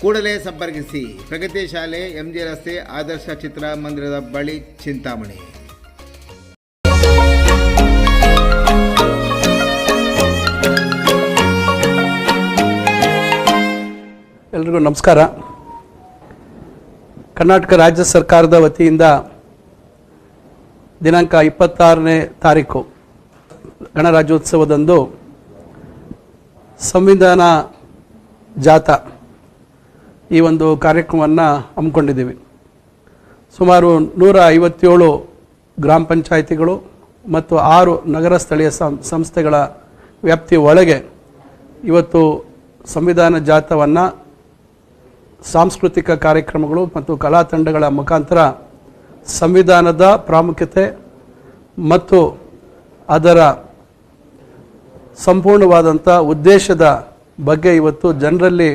ಕೂಡಲೇ ಸಂಪರ್ಕಿಸಿ. ಪ್ರಗತಿ ಶಾಲೆ, ಎಂಜಿ ರಸ್ತೆ, ಆದರ್ಶ ಚಿತ್ರಮಂದಿರದ ಬಳಿ ಚಿಂತಾಮಣಿ. ಎಲ್ರಿಗೂ ನಮಸ್ಕಾರ. ಕರ್ನಾಟಕ ರಾಜ್ಯ ಸರ್ಕಾರದ ವತಿಯಿಂದ ದಿನಾಂಕ ಇಪ್ಪತ್ತಾರನೇ ತಾರೀಕು, ಗಣರಾಜ್ಯೋತ್ಸವದಂದು ಸಂವಿಧಾನ ಜಾಥಾ ಈ ಒಂದು ಕಾರ್ಯಕ್ರಮವನ್ನು ಹಮ್ಮಿಕೊಂಡಿದ್ದೀವಿ. ಸುಮಾರು ನೂರ ಐವತ್ತೇಳು ಗ್ರಾಮ ಪಂಚಾಯಿತಿಗಳು ಮತ್ತು ಆರು ನಗರ ಸ್ಥಳೀಯ ಸಂಸ್ಥೆಗಳ ವ್ಯಾಪ್ತಿಯ ಒಳಗೆ ಇವತ್ತು ಸಂವಿಧಾನ ಜಾಥವನ್ನು ಸಾಂಸ್ಕೃತಿಕ ಕಾರ್ಯಕ್ರಮಗಳು ಮತ್ತು ಕಲಾ ತಂಡಗಳ ಮುಖಾಂತರ ಸಂವಿಧಾನದ ಪ್ರಾಮುಖ್ಯತೆ ಮತ್ತು ಅದರ ಸಂಪೂರ್ಣವಾದಂಥ ಉದ್ದೇಶದ ಬಗ್ಗೆ ಇವತ್ತು ಜನರಲ್ಲಿ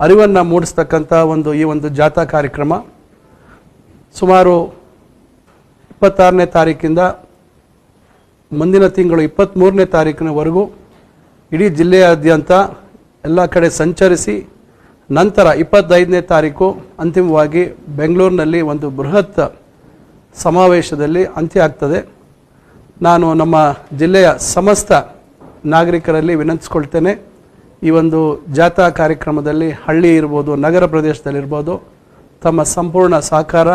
ಅರಿವನ್ನು ಮೂಡಿಸ್ತಕ್ಕಂಥ ಒಂದು ಈ ಒಂದು ಜಾಥಾ ಕಾರ್ಯಕ್ರಮ ಸುಮಾರು ಇಪ್ಪತ್ತಾರನೇ ತಾರೀಕಿಂದ ಮುಂದಿನ ತಿಂಗಳು ಇಪ್ಪತ್ತ್ಮೂರನೇ ತಾರೀಕಿನವರೆಗೂ ಇಡೀ ಜಿಲ್ಲೆಯಾದ್ಯಂತ ಎಲ್ಲ ಕಡೆ ಸಂಚರಿಸಿ ನಂತರ ಇಪ್ಪತ್ತೈದನೇ ತಾರೀಕು ಅಂತಿಮವಾಗಿ ಬೆಂಗಳೂರಿನಲ್ಲಿ ಒಂದು ಬೃಹತ್ ಸಮಾವೇಶದಲ್ಲಿ ಅಂತ್ಯ ಆಗ್ತದೆ. ನಾನು ನಮ್ಮ ಜಿಲ್ಲೆಯ ಸಮಸ್ತ ನಾಗರಿಕರಲ್ಲಿ ವಿನಂತಿಸ್ಕೊಳ್ತೇನೆ. ಈ ಒಂದು ಜಾಥಾ ಕಾರ್ಯಕ್ರಮದಲ್ಲಿ ಹಳ್ಳಿ ಇರ್ಬೋದು, ನಗರ ಪ್ರದೇಶದಲ್ಲಿರ್ಬೋದು, ತಮ್ಮ ಸಂಪೂರ್ಣ ಸಹಕಾರ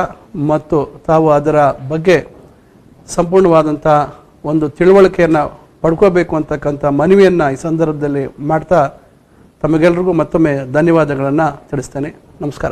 ಮತ್ತು ತಾವು ಅದರ ಬಗ್ಗೆ ಸಂಪೂರ್ಣವಾದಂಥ ಒಂದು ತಿಳುವಳಿಕೆಯನ್ನು ಪಡ್ಕೋಬೇಕು ಅಂತಕ್ಕಂಥ ಮನವಿಯನ್ನು ಈ ಸಂದರ್ಭದಲ್ಲಿ ಮಾಡ್ತಾ ತಮಗೆಲ್ಲರಿಗೂ ಮತ್ತೊಮ್ಮೆ ಧನ್ಯವಾದಗಳನ್ನು ತಿಳಿಸ್ತೇನೆ. ನಮಸ್ಕಾರ.